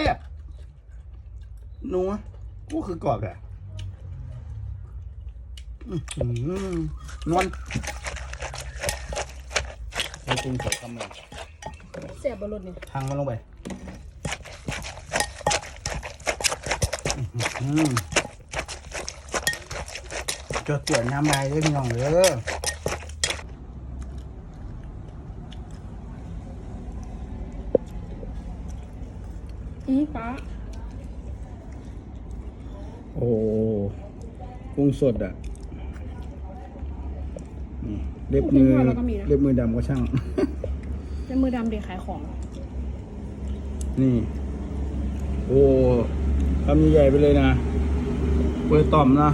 ซ่บนัวกูคือกรอบแหละอื้อหือนวลใส่ปรุงใส่คำหนึ่งเสียบบรถนี่ทางมันลงไปอื้อหือจดตรวจน้ำลายด้วยพี่น้องเด้อ อือป้าโอ้กุ้งสดอะนี่เล็บมือเล็บมือดำก็ช่าง เป็นมือดำเด็กขายของ นี่ โอ้ทำใหญ่ๆไปเลยนะเปิดต่อมนะ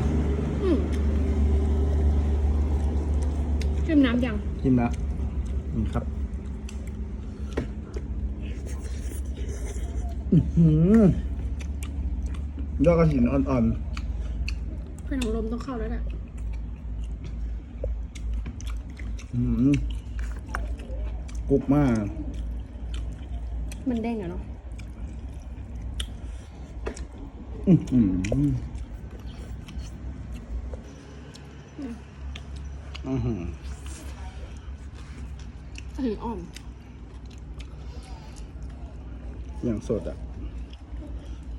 อืมจิ้มน้ำยัง กินละนี่ครับ อื้อหือ ยอดกระถินอ่อนเพื่อนของลมต้องเข้าแล้วแหละๆอื้อหือกรุบมาก มันเด้งอะเนาะอื้อหืออื้อหื อย่างสดอะ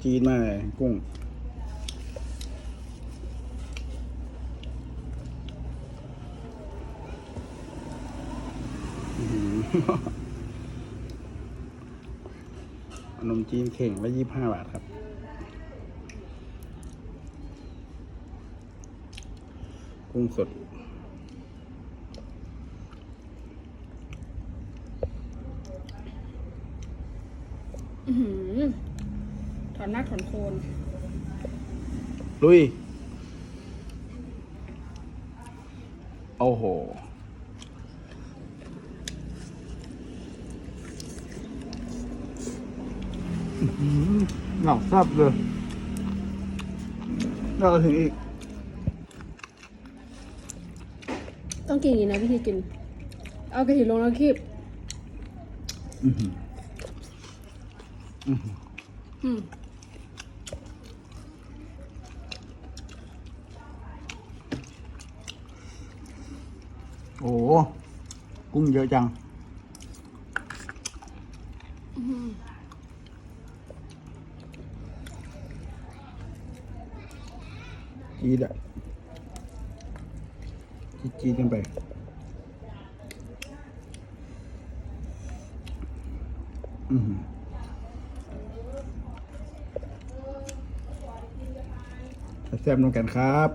จีนมากเลยกุ้งขนมจีนเข่งละยี่สิบห้าบาทครับ กุ้งสด อือหือถอนรากถอนโคน ลุย โอ้โห หนักซับเลยแล้วก็ถึงอีก ต้องกินอย่างนี้นะวิธีกิน เอากระถิ่นลงแล้วคีบ อื้อหือ อื้อหืออืมโอ้โหกุ้งเยอะจัง อื้อหือ จีดอะจีดจีดกันไป อือหือแซ่บๆน้องกันครับ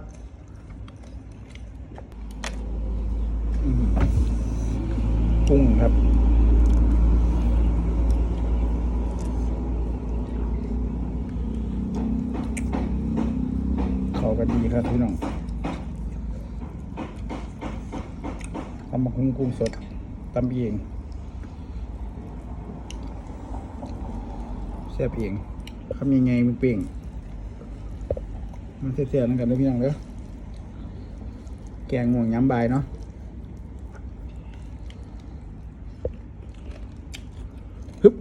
กุ้งครับเขากันดีครับพี่น้องทำมาคุ้งกุ้งสดตำเองแซ่บเองทำยังไงมันเปร่ง มันเสียๆนั่นกันเด้อพี่น้องเด้อแกงง่วงย้ำบายเนาะฮึบ